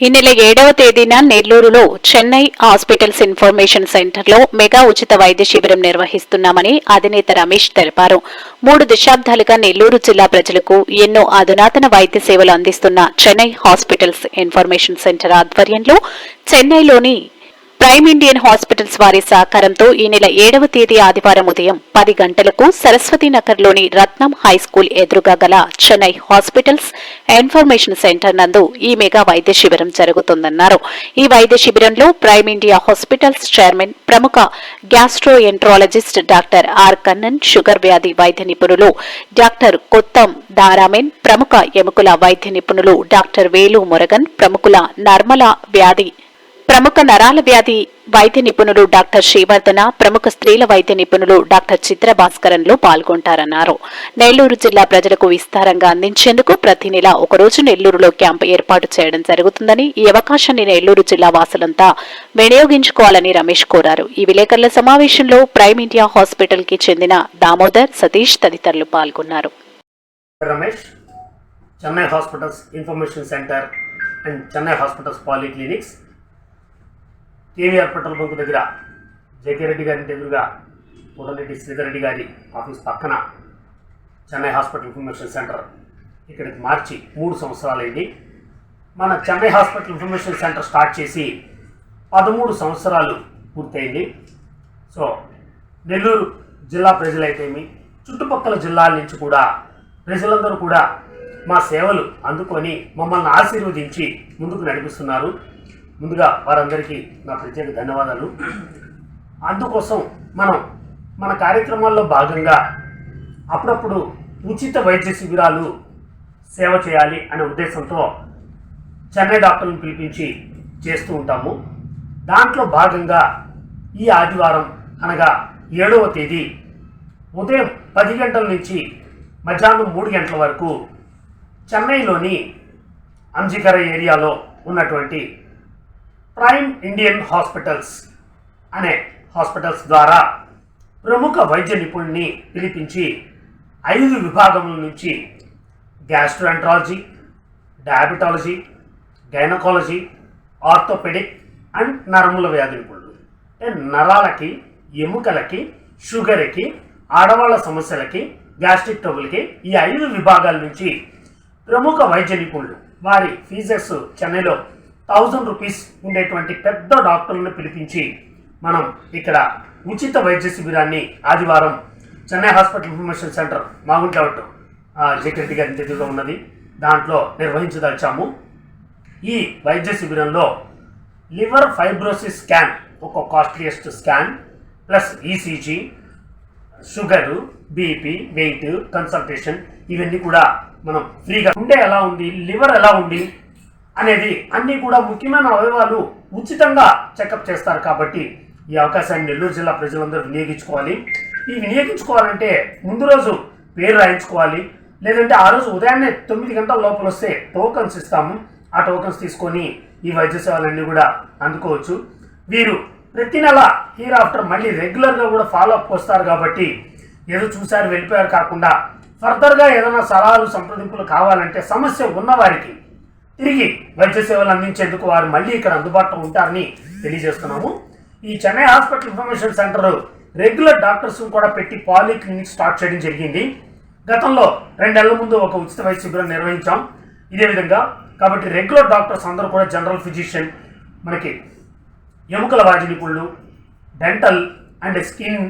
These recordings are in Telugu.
ఈ నెల ఏడవ తేదీన నెల్లూరులో చెన్నై హాస్పిటల్స్ ఇన్ఫర్మేషన్ సెంటర్లో మెగా ఉచిత వైద్య శిబిరం నిర్వహిస్తున్నామని అధినేత రమేష్ తెలిపారు. మూడు దశాబ్దాలుగా నెల్లూరు జిల్లా ప్రజలకు ఎన్నో అధునాతన వైద్య సేవలు అందిస్తున్న చెన్నై హాస్పిటల్స్ ఇన్ఫర్మేషన్ సెంటర్ ఆధ్వర్యంలో చెన్నైలోని ప్రైమ్ ఇండియన్ హాస్పిటల్స్ వారి సహకారంతో ఈ నెల ఏడవ తేదీ ఆదివారం ఉదయం పది గంటలకు సరస్వతి నగర్లోని రత్నం హై స్కూల్ ఎదురుగా గల చెన్నై హాస్పిటల్స్ ఇన్ఫర్మేషన్ సెంటర్ నందు ఈ మెగా వైద్య శిబిరం జరుగుతుందన్నారు. ఈ వైద్య శిబిరంలో ప్రైమ్ ఇండియా హాస్పిటల్స్ చైర్మన్ ప్రముఖ gastroenterologist doctor R Kannan sugar వ్యాధి వైద్య నిపుణులు డాక్టర్ కొత్తం దారామెన్ ప్రముఖ ఎముకల వైద్య నిపుణులు డాక్టర్ వేలు మురగన్ ప్రముఖుల నర్మల వ్యాధి ప్రముఖ నరాల వ్యాధి వైద్య నిపుణులు డాక్టర్ శ్రీవర్ధన ప్రముఖ స్త్రీల వైద్య నిపుణులు డాక్టర్ చిత్ర భాస్కరన్లు పాల్గొంటారన్నారు. నెల్లూరు జిల్లా ప్రజలకు విస్తారంగా అందించేందుకు ప్రతి నెల ఒకరోజు నెల్లూరులో క్యాంపు ఏర్పాటు చేయడం జరుగుతుందని ఈ అవకాశాన్ని నెల్లూరు జిల్లా వాసులంతా వినియోగించుకోవాలని రమేష్ కోరారు. ఈ విలేకరుల సమావేశంలో ప్రైమ్ ఇండియా హాస్పిటల్కి చెందిన దామోదర్ సతీష్ తదితరులు పాల్గొన్నారు. Ramesh Chennai hospitals information centre and Chennai hospitals polyclinics KVR petrol bunk దగ్గర జేకే రెడ్డి గారి ఇంటి ఎదురుగా కోటరెడ్డి శ్రీధర్ రెడ్డి గారి ఆఫీస్ పక్కన చెన్నై హాస్పిటల్ ఇన్ఫర్మేషన్ సెంటర్ ఇక్కడికి మార్చి మూడు సంవత్సరాలైంది. మన Chennai hospital information centre start చేసి పదమూడు సంవత్సరాలు పూర్తయింది. సో నెల్లూరు జిల్లా ప్రజలైతేమి చుట్టుపక్కల జిల్లాల నుంచి కూడా ప్రజలందరూ కూడా మా సేవలు అందుకొని మమ్మల్ని ఆశీర్వదించి ముందుకు నడిపిస్తున్నారు. ముందుగా వారందరికీ నా ప్రత్యేక ధన్యవాదాలు. అందుకోసం మనం మన కార్యక్రమాల్లో భాగంగా అప్పుడప్పుడు ఉచిత వైద్య శిబిరాలు సేవ చేయాలి అనే ఉద్దేశంతో చెన్నై డాక్టర్లను పిలిపించి చేస్తూ ఉంటాము. దాంట్లో భాగంగా ఈ ఆదివారం అనగా ఏడవ తేదీ ఉదయం పది గంటల నుంచి మధ్యాహ్నం మూడు గంటల వరకు చెన్నైలోని అంజికర ఏరియాలో ఉన్నటువంటి ప్రైమ్ ఇండియన్ హాస్పిటల్స్ అనే హాస్పిటల్స్ ద్వారా ప్రముఖ వైద్య నిపుణుల్ని పిలిపించి ఐదు విభాగముల నుంచి gastroenterology diabetology gynaecology orthopaedic and నరముల వ్యాధి నిపుణులు. అంటే నరాలకి ఎముకలకి షుగర్కి ఆడవాళ్ళ సమస్యలకి గ్యాస్ట్రిక్ ట్రబుల్కి ఈ ఐదు విభాగాల నుంచి ప్రముఖ వైద్య నిపుణులు. వారి ఫీజెస్ చెన్నైలో థౌజండ్ రూపీస్ ఉండేటువంటి పెద్ద డాక్టర్లను పిలిపించి మనం ఇక్కడ ఉచిత వైద్య శిబిరాన్ని ఆదివారం Chennai hospital information centre Maguntlavattu JK Reddy గారి ఇంటి ఉన్నది. దాంట్లో నిర్వహించదలిచాము. ఈ వైద్య శిబిరంలో లివర్ ఫైబ్రోసిస్ స్కాన్ ఒక costliest scan plus ECG sugar BP weight consultation ఇవన్నీ కూడా మనం ఫ్రీగా. ఉండే ఎలా ఉంది? లివర్ ఎలా ఉంది? అనేది అన్నీ కూడా ముఖ్యమైన అవయవాలు ఉచితంగా చెకప్ చేస్తారు కాబట్టి ఈ అవకాశాన్ని నెల్లూరు జిల్లా ప్రజలందరూ వినియోగించుకోవాలి. ఈ వినియోగించుకోవాలంటే ముందు రోజు పేరు రాయించుకోవాలి. లేదంటే ఆ రోజు ఉదయాన్నే తొమ్మిది గంటల లోపల వస్తే టోకన్స్ ఇస్తాము. ఆ టోకన్స్ తీసుకొని ఈ వైద్య సేవలన్నీ కూడా అందుకోవచ్చు. వీరు ప్రతి నెల హీర్ ఆఫ్టర్ మళ్ళీ రెగ్యులర్గా కూడా ఫాలో అప్ వస్తారు కాబట్టి ఏదో చూశారు వెళ్ళిపోయారు కాకుండా ఫర్దర్గా ఏదైనా సలహాలు సంప్రదింపులు కావాలంటే సమస్య ఉన్నవారికి తిరిగి వైద్య సేవలు అందించేందుకు వారు మళ్ళీ ఇక్కడ అందుబాటులో ఉంటారని తెలియజేస్తున్నాము. ఈ Chennai hospital information centre regular doctors కూడా పెట్టి పాలీ క్లినిక్ స్టార్ట్ చేయడం జరిగింది. గతంలో రెండేళ్ళ ముందు ఒక ఉచిత వైద్య శిబిరం నిర్వహించాం. ఇదే విధంగా కాబట్టి రెగ్యులర్ డాక్టర్స్ అందరూ కూడా జనరల్ ఫిజిషియన్ మనకి ఎముకల వాజి నిపుణులు dental and skin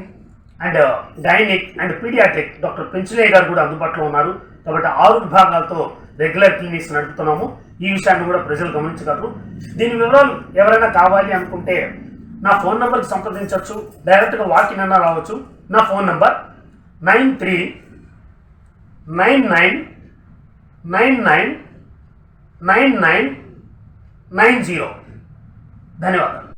and gynaec and paediatric doctor పెంచులే గారు కూడా అందుబాటులో ఉన్నారు. కాబట్టి ఆరు విభాగాలతో రెగ్యులర్ క్లినిక్స్ నడుపుతున్నాము. ఈ విషయాన్ని కూడా ప్రజలు గమనించగలరు. దీని వివరాలు ఎవరైనా కావాలి అనుకుంటే నా ఫోన్ నెంబర్కి సంప్రదించవచ్చు. డైరెక్ట్గా వాకిన్ అన్నా రావచ్చు. నా phone number nine three nine nine nine nine nine nine nine zero. ధన్యవాదాలు.